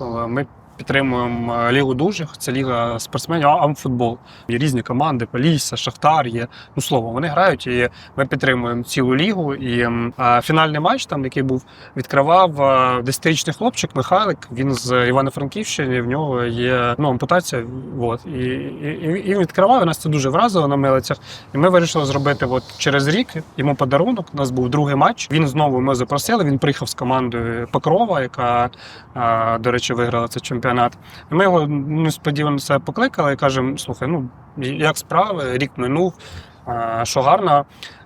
часу ми підтримуємо е, Лігу дужих, це ліга спортсменів, амфутбол. Є різні команди, Полісся, Шахтар є. Ну слово, вони грають і ми підтримуємо цілу лігу. І а, фінальний матч, там, який був, відкривав а, 10-річний хлопчик Михайлик. Він з Івано-Франківщини. В нього є ну, ампутація. От. І, і, і відкривав. і Нас це дуже вразило на милицях. І ми вирішили зробити от через рік йому подарунок. У нас був другий матч. Він знову ми запросили. Він приїхав з командою Покрова, яка, до речі, виграла цей чемпіонат. І ми його несподівано себе покликали і кажемо: слухай, ну як справи? Рік минув. Що гарно.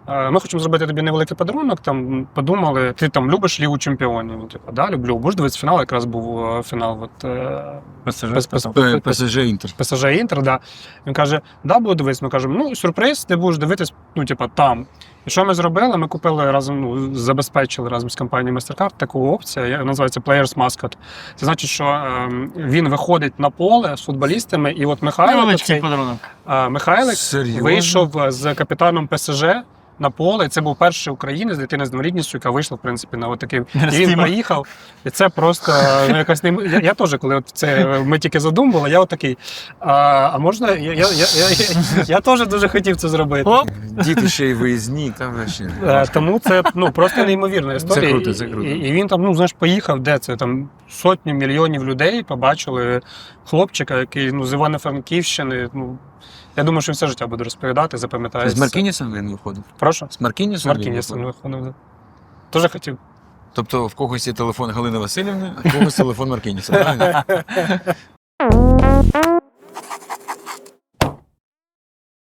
Е, Ми хочемо зробити тобі невеликий подарунок. Там подумали, ти там любиш Лігу чемпіонів. Типу, да, люблю. Будеш дивитися фінал, якраз був е, фінал. От, е, ПСЖ. Інтер. ПСЖ Інтер, да. Він каже: да, буду дивитися. Ми кажемо, ну сюрприз, ти будеш дивитись, ну, типа, там. І що ми зробили? Ми купили разом, ну, забезпечили разом з компанією MasterCard таку опцію, яка називається Players Mascot. Це значить, що ем, він виходить на поле з футболістами, і от Михайло, подарунок. е, Михайлик Серйозно? вийшов з капітаном ПСЖ. На поле, це був перший українець, дитина з інвалідністю, яка вийшла в принципі на отакий. І він Стіма. приїхав, і це просто ну, якась нейм... я, я теж, коли от це ми тільки задумували, я отакий. А, а можна? Я, я, я, я, я, я теж дуже хотів це зробити. Оп! Діти ще й виїзні, там ще. Е, Тому це ну просто неймовірна історія. Це круто, це круто. І, і він там, ну знаєш, поїхав, де це там сотні мільйонів людей побачили хлопчика, який ну з Івано-Франківщини. Ну я думаю, що все життя буде розповідати, запам'ятає. З Маркінісом він виходив? Прошу. З Маркінісом? З він Маркінісом виходив? да. Тоже хотів. Тобто в когось є телефон Галини Васильівни, а в когось телефон Маркініса. правильно?